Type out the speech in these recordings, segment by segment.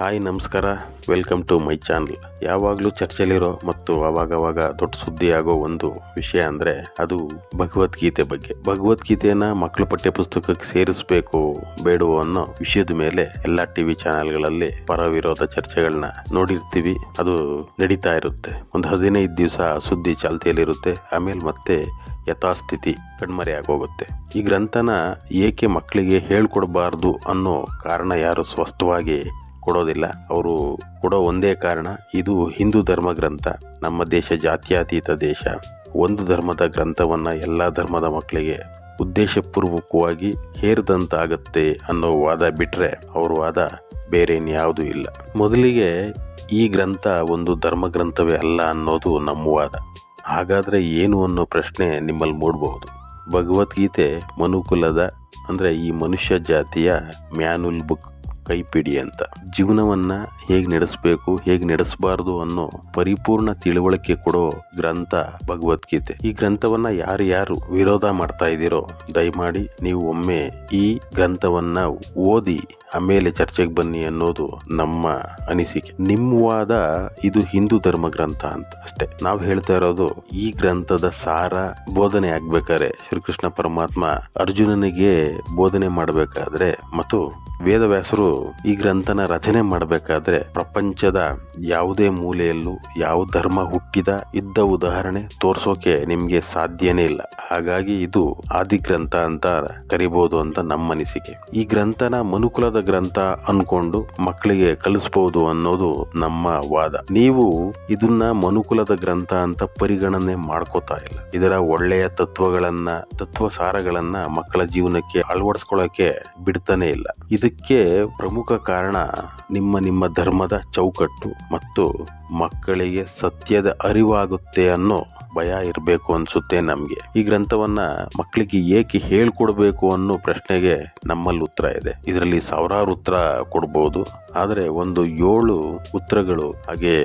Hi, ನಮಸ್ಕಾರ. Welcome to my channel ಯಾವಾಗಲೂ ಚರ್ಚೆಲಿರೋ ಮತ್ತು ಅವಾಗವಾಗ ದೊಡ್ಡ ಸುದ್ದಿ ಆಗೋ ಒಂದು ವಿಷಯ ಅಂದರೆ ಅದು ಭಗವದ್ಗೀತೆ ಬಗ್ಗೆ. ಭಗವದ್ಗೀತೆಯನ್ನು ಮಕ್ಕಳ ಪಠ್ಯ ಪುಸ್ತಕಕ್ಕೆ ಸೇರಿಸಬೇಕು ಬೇಡವೋ ಅನ್ನೋ ವಿಷಯದ ಮೇಲೆ ಎಲ್ಲ ಟಿ ವಿ ಚಾನೆಲ್ಗಳಲ್ಲಿ ಪರ ವಿರೋಧ ಚರ್ಚೆಗಳನ್ನ ನೋಡಿರ್ತೀವಿ. ಅದು ನಡೀತಾ ಇರುತ್ತೆ. ಒಂದು ಹದಿನೈದು ದಿವಸ ಸುದ್ದಿ ಚಾಲ್ತಿಯಲ್ಲಿರುತ್ತೆ. ಆಮೇಲೆ ಮತ್ತೆ ಯಥಾಸ್ಥಿತಿ ಕಣ್ಮರೆ ಆಗೋಗುತ್ತೆ. ಈ ಗ್ರಂಥನ ಏಕೆ ಮಕ್ಕಳಿಗೆ ಹೇಳ್ಕೊಡ್ಬಾರ್ದು ಅನ್ನೋ ಕಾರಣ ಯಾರು ಸ್ಪಷ್ಟವಾಗಿ ಕೊಡೋದಿಲ್ಲ. ಅವರು ಕೊಡೋ ಒಂದೇ ಕಾರಣ, ಇದು ಹಿಂದೂ ಧರ್ಮ ಗ್ರಂಥ. ನಮ್ಮ ದೇಶ ಜಾತ್ಯಾತೀತ ದೇಶ. ಒಂದು ಧರ್ಮದ ಗ್ರಂಥವನ್ನು ಎಲ್ಲ ಧರ್ಮದ ಮಕ್ಕಳಿಗೆ ಉದ್ದೇಶಪೂರ್ವಕವಾಗಿ ಹೇರಿದಂತಾಗತ್ತೆ ಅನ್ನೋ ವಾದ ಬಿಟ್ಟರೆ ಅವರ ವಾದ ಬೇರೆ ಇನ್ಯಾವುದೂ ಇಲ್ಲ. ಮೊದಲಿಗೆ ಈ ಗ್ರಂಥ ಒಂದು ಧರ್ಮ ಗ್ರಂಥವೇ ಅಲ್ಲ ಅನ್ನೋದು ನಮ್ಮ ವಾದ. ಹಾಗಾದರೆ ಏನು ಅನ್ನೋ ಪ್ರಶ್ನೆ ನಿಮ್ಮಲ್ಲಿ ಮೂಡಬಹುದು. ಭಗವದ್ಗೀತೆ ಮನುಕುಲದ ಅಂದರೆ ಈ ಮನುಷ್ಯ ಜಾತಿಯ ಮ್ಯಾನುಲ್ ಬುಕ್. ಕೈಪಿಡಿ ಅಂತ. ಜೀವನವನ್ನ ಹೇಗೆ ನಡೆಸಬೇಕು, ಹೇಗೆ ನಡೆಸಬಾರ್ದು ಅನ್ನೋ ಪರಿಪೂರ್ಣ ತಿಳುವಳಿಕೆ ಕೊಡೋ ಗ್ರಂಥ ಭಗವದ್ಗೀತೆ. ಈ ಗ್ರಂಥವನ್ನ ಯಾರು ಯಾರು ವಿರೋಧ ಮಾಡ್ತಾ ಇದ್ದೀರೋ, ದಯಮಾಡಿ ನೀವು ಒಮ್ಮೆ ಈ ಗ್ರಂಥವನ್ನ ಓದಿ ಆಮೇಲೆ ಚರ್ಚೆಗೆ ಬನ್ನಿ ಅನ್ನೋದು ನಮ್ಮ ಅನಿಸಿಕೆ. ನಿಮ್ಮ ವಾದ ಇದು ಹಿಂದೂ ಧರ್ಮ ಗ್ರಂಥ ಅಂತ ಅಷ್ಟೇ. ನಾವು ಹೇಳ್ತಾ ಇರೋದು, ಈ ಗ್ರಂಥದ ಸಾರ ಬೋಧನೆ ಆಗ್ಬೇಕಾದ್ರೆ ಶ್ರೀಕೃಷ್ಣ ಪರಮಾತ್ಮ ಅರ್ಜುನನಿಗೆ ಬೋಧನೆ ಮಾಡಬೇಕಾದ್ರೆ ಮತ್ತು ವೇದವ್ಯಾಸರು ಈ ಗ್ರಂಥನ ರಚನೆ ಮಾಡಬೇಕಾದ್ರೆ ಪ್ರಪಂಚದ ಯಾವುದೇ ಮೂಲೆಯಲ್ಲೂ ಯಾವ ಧರ್ಮ ಹುಟ್ಟಿದ ಇದ್ದ ಉದಾಹರಣೆ ತೋರ್ಸೋಕೆ ನಿಮಗೆ ಸಾಧ್ಯನೇ ಇಲ್ಲ. ಹಾಗಾಗಿ ಇದು ಆದಿ ಗ್ರಂಥ ಅಂತ ಕರಿಬಹುದು ಅಂತ ನಮ್ಮ ಅನಿಸಿಕೆ ಈ ಗ್ರಂಥನ ಮನುಕುಲದ ಗ್ರಂಥ ಅನ್ಕೊಂಡು ಮಕ್ಕಳಿಗೆ ಕಲಿಸಬಹುದು ಅನ್ನೋದು ನಮ್ಮ ವಾದ. ನೀವು ಇದನ್ನ ಮನುಕುಲದ ಗ್ರಂಥ ಅಂತ ಪರಿಗಣನೆ ಮಾಡ್ಕೋತಾ ಇಲ್ಲ. ಇದರ ಒಳ್ಳೆಯ ತತ್ವಗಳನ್ನ ತತ್ವ ಸಾರಗಳನ್ನ ಮಕ್ಕಳ ಜೀವನಕ್ಕೆ ಅಳವಡಿಸ್ಕೊಳ್ಳೋಕೆ ಬಿಡ್ತಾನೆ ಇಲ್ಲ. ಇದಕ್ಕೆ ಪ್ರಮುಖ ಕಾರಣ ನಿಮ್ಮ ನಿಮ್ಮ ಧರ್ಮದ ಚೌಕಟ್ಟು ಮತ್ತು ಮಕ್ಕಳಿಗೆ ಸತ್ಯದ ಅರಿವಾಗುತ್ತೆ ಅನ್ನೋ ಭಯ ಇರಬೇಕು ಅನ್ಸುತ್ತೆ ನಮಗೆ. ಈ ಗ್ರಂಥವನ್ನ ಮಕ್ಕಳಿಗೆ ಏಕೆ ಹೇಳ್ಕೊಡ್ಬೇಕು ಅನ್ನೋ ಪ್ರಶ್ನೆಗೆ ನಮ್ಮಲ್ಲಿ ಉತ್ತರ ಇದೆ. ಇದರಲ್ಲಿ ಸಾವಿರಾರು ಉತ್ತರ ಕೊಡ್ಬೋದು. ಆದರೆ ಒಂದು ಏಳು ಉತ್ತರಗಳು ಹಾಗೆ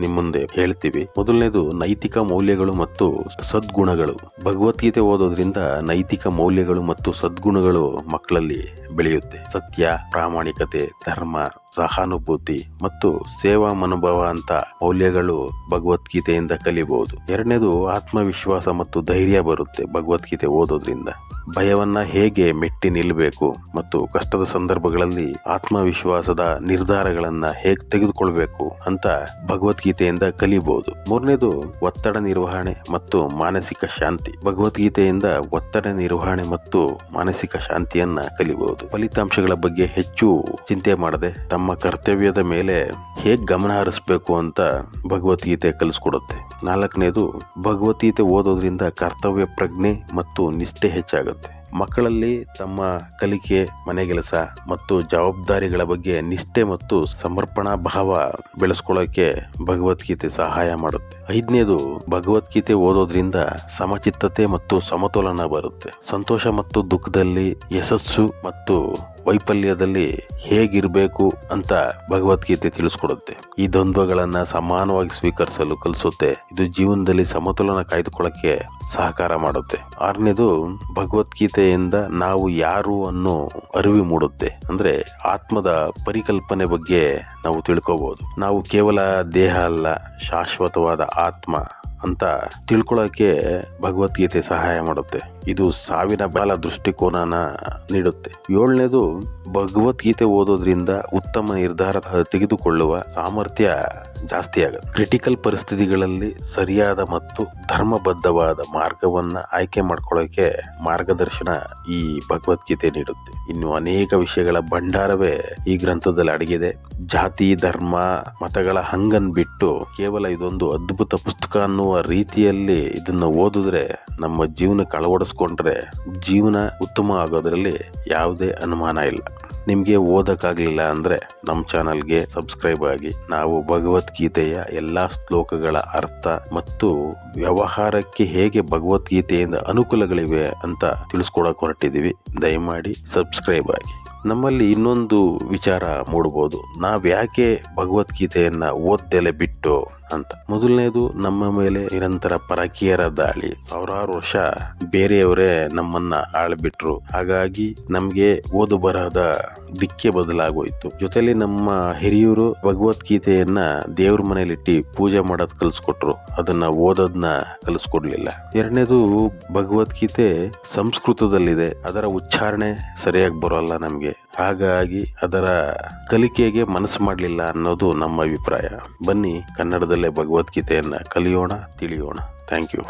ನಿಮ್ಮ ಮುಂದೆ ಹೇಳ್ತೀವಿ. ಮೊದಲನೇದು ನೈತಿಕ ಮೌಲ್ಯಗಳು ಮತ್ತು ಸದ್ಗುಣಗಳು. ಭಗವದ್ಗೀತೆ ಓದೋದ್ರಿಂದ ನೈತಿಕ ಮೌಲ್ಯಗಳು ಮತ್ತು ಸದ್ಗುಣಗಳು ಮಕ್ಕಳಲ್ಲಿ ಬೆಳೆಯುತ್ತೆ. ಸತ್ಯ, ಪ್ರಾಮಾಣಿಕತೆ, ಧರ್ಮ, ಸಹಾನುಭೂತಿ ಮತ್ತು ಸೇವಾ ಮನೋಭಾವ ಅಂತ ಮೌಲ್ಯಗಳು ಭಗವದ್ಗೀತೆಯಿಂದ ಕಲಿಬಹುದು ಎರಡನೇದು ಆತ್ಮವಿಶ್ವಾಸ ಮತ್ತು ಧೈರ್ಯ ಬರುತ್ತೆ ಭಗವದ್ಗೀತೆ ಓದೋದ್ರಿಂದ. ಭಯವನ್ನ ಹೇಗೆ ಮೆಟ್ಟಿ ನಿಲ್ಲಬೇಕು ಮತ್ತು ಕಷ್ಟದ ಸಂದರ್ಭಗಳಲ್ಲಿ ಆತ್ಮವಿಶ್ವಾಸದ ನಿರ್ಧಾರಗಳನ್ನು ಹೇಗೆ ತೆಗೆದುಕೊಳ್ಬೇಕು ಅಂತ ಭಗವದ್ಗೀತೆಯಿಂದ ಕಲಿಬಹುದು ಮೂರನೇದು, ಒತ್ತಡ ನಿರ್ವಹಣೆ ಮತ್ತು ಮಾನಸಿಕ ಶಾಂತಿ. ಭಗವದ್ಗೀತೆಯಿಂದ ಒತ್ತಡ ನಿರ್ವಹಣೆ ಮತ್ತು ಮಾನಸಿಕ ಶಾಂತಿಯನ್ನ ಕಲಿಬಹುದು ಫಲಿತಾಂಶಗಳ ಬಗ್ಗೆ ಹೆಚ್ಚು ಚಿಂತೆ ಮಾಡದೆ ತಮ್ಮ ಕರ್ತವ್ಯದ ಮೇಲೆ ಹೇಗೆ ಗಮನ ಹರಿಸಬೇಕು ಅಂತ ಭಗವದ್ಗೀತೆ ಕಲಿಸ್ಕೊಡುತ್ತೆ. ನಾಲ್ಕನೇದು, ಭಗವದ್ಗೀತೆ ಓದೋದ್ರಿಂದ ಕರ್ತವ್ಯ ಪ್ರಜ್ಞೆ ಮತ್ತು ನಿಷ್ಠೆ ಹೆಚ್ಚಾಗುತ್ತೆ. ಮಕ್ಕಳಲ್ಲಿ ತಮ್ಮ ಕಲಿಕೆ ಮನೆಗೆಲಸ ಮತ್ತು ಜವಾಬ್ದಾರಿಗಳ ಬಗ್ಗೆ ನಿಷ್ಠೆ ಮತ್ತು ಸಮರ್ಪಣಾ ಭಾವ ಬೆಳೆಸ್ಕೊಳ್ಳೋಕೆ ಭಗವದ್ಗೀತೆ ಸಹಾಯ ಮಾಡುತ್ತೆ. ಐದನೇದು, ಭಗವದ್ಗೀತೆ ಓದೋದ್ರಿಂದ ಸಮಚಿತ್ತತೆ ಮತ್ತು ಸಮತೋಲನ ಬರುತ್ತೆ. ಸಂತೋಷ ಮತ್ತು ದುಃಖದಲ್ಲಿ ಯಶಸ್ಸು ಮತ್ತು ವೈಫಲ್ಯದಲ್ಲಿ ಹೇಗಿರಬೇಕು ಅಂತ ಭಗವದ್ಗೀತೆ ತಿಳಿಸ್ಕೊಡುತ್ತೆ. ಈ ದ್ವಂದ್ವಗಳನ್ನ ಸಮಾನವಾಗಿ ಸ್ವೀಕರಿಸಲು ಕಲಿಸುತ್ತೆ. ಇದು ಜೀವನದಲ್ಲಿ ಸಮತೋಲನ ಕಾಯ್ದುಕೊಳ್ಳಕ್ಕೆ ಸಹಕಾರ ಮಾಡುತ್ತೆ. ಆರನೇದು, ಭಗವದ್ಗೀತೆಯಿಂದ ನಾವು ಯಾರು ಅನ್ನೋ ಅರಿವು ಮೂಡುತ್ತೆ. ಅಂದ್ರೆ ಆತ್ಮದ ಪರಿಕಲ್ಪನೆ ಬಗ್ಗೆ ನಾವು ತಿಳ್ಕೋಬಹುದು ನಾವು ಕೇವಲ ದೇಹ ಅಲ್ಲ, ಶಾಶ್ವತವಾದ ಆತ್ಮ ಅಂತ ತಿಳ್ಕೊಳ್ಳೋಕೆ ಭಗವದ್ಗೀತೆ ಸಹಾಯ ಮಾಡುತ್ತೆ. ಇದು ಸಾವಿನ ಬಾಲ ದೃಷ್ಟಿಕೋನನ ನೀಡುತ್ತೆ. ಏಳನೇದು ಭಗವದ್ಗೀತೆ ಓದೋದ್ರಿಂದ ಉತ್ತಮ ನಿರ್ಧಾರ ತೆಗೆದುಕೊಳ್ಳುವ ಸಾಮರ್ಥ್ಯ ಜಾಸ್ತಿ ಆಗುತ್ತೆ. ಕ್ರಿಟಿಕಲ್ ಪರಿಸ್ಥಿತಿಗಳಲ್ಲಿ ಸರಿಯಾದ ಮತ್ತು ಧರ್ಮಬದ್ಧವಾದ ಮಾರ್ಗವನ್ನ ಆಯ್ಕೆ ಮಾಡ್ಕೊಳ್ಳೋಕೆ ಮಾರ್ಗದರ್ಶನ ಈ ಭಗವದ್ಗೀತೆ ನೀಡುತ್ತೆ. ಇನ್ನು ಅನೇಕ ವಿಷಯಗಳ ಭಂಡಾರವೇ ಈ ಗ್ರಂಥದಲ್ಲಿ ಅಡಗಿದೆ. ಜಾತಿ, ಧರ್ಮ, ಮತಗಳ ಹಂಗನ್ ಬಿಟ್ಟು ಕೇವಲ ಇದೊಂದು ಅದ್ಭುತ ಪುಸ್ತಕ ಅನ್ನುವ ರೀತಿಯಲ್ಲಿ ಇದನ್ನು ಓದಿದ್ರೆ ನಮ್ಮ ಜೀವನಕ್ಕೆ ಅಳವಡಿಸ್ಕೊಂಡ್ರೆ ಜೀವನ ಉತ್ತಮ ಆಗೋದ್ರಲ್ಲಿ ಯಾವುದೇ ಅನುಮಾನ ಇಲ್ಲ. ನಿಮಗೆ ಓದಕ್ಕಾಗಲಿಲ್ಲ ಅಂದರೆ ನಮ್ಮ ಚಾನಲ್ಗೆ ಸಬ್ಸ್ಕ್ರೈಬ್ ಆಗಿ. ನಾವು ಭಗವದ್ಗೀತೆಯ ಎಲ್ಲ ಶ್ಲೋಕಗಳ ಅರ್ಥ ಮತ್ತು ವ್ಯವಹಾರಕ್ಕೆ ಹೇಗೆ ಭಗವದ್ಗೀತೆಯಿಂದ ಅನುಕೂಲಗಳಿವೆ ಅಂತ ತಿಳಿಸ್ಕೊಡಕ್ಕೆ ಹೊರಟಿದ್ದೀವಿ. ದಯಮಾಡಿ ಸಬ್ಸ್ಕ್ರೈಬ್ ಆಗಿ. ನಮ್ಮಲ್ಲಿ ಇನ್ನೊಂದು ವಿಚಾರ ಮೂಡ್ಬೋದು. ನಾವು ಯಾಕೆ ಭಗವದ್ಗೀತೆಯನ್ನು ಓದ್ದೆಲೆ ಬಿಟ್ಟು ಅಂತ. ಮೊದಲನೇದು ನಮ್ಮ ಮೇಲೆ ನಿರಂತರ ಪರಕೀಯರ ದಾಳಿ. ಸಾವಿರಾರು ವರ್ಷ ಬೇರೆಯವರೇ ನಮ್ಮನ್ನ ಆಳ್ಬಿಟ್ರು. ಹಾಗಾಗಿ ನಮ್ಗೆ ಓದು ಬರಹದ ದಿಕ್ಕೆ ಬದಲಾಗೋಯ್ತು. ಜೊತೆಲಿ ನಮ್ಮ ಹಿರಿಯರು ಭಗವದ್ಗೀತೆಯನ್ನ ದೇವ್ರ ಮನೇಲಿಟ್ಟು ಪೂಜೆ ಮಾಡೋದ್ ಕಲ್ಸ್ಕೊಟ್ರು. ಅದನ್ನ ಓದೋದನ್ನ ಕಲಿಸ್ಕೊಡ್ಲಿಲ್ಲ. ಎರಡನೇದು ಭಗವದ್ಗೀತೆ ಸಂಸ್ಕೃತದಲ್ಲಿದೆ. ಅದರ ಉಚ್ಚಾರಣೆ ಸರಿಯಾಗಿ ಬರೋಲ್ಲ ನಮ್ಗೆ. ಹಾಗಾಗಿ ಅದರ ಕಲಿಕೆಗೆ ಮನಸ್ಸು ಮಾಡಲಿಲ್ಲ ಅನ್ನೋದು ನಮ್ಮ ಅಭಿಪ್ರಾಯ. ಬನ್ನಿ ಕನ್ನಡದಲ್ಲೇ ಭಗವದ್ಗೀತೆಯನ್ನು ಕಲಿಯೋಣ, ತಿಳಿಯೋಣ. Thank you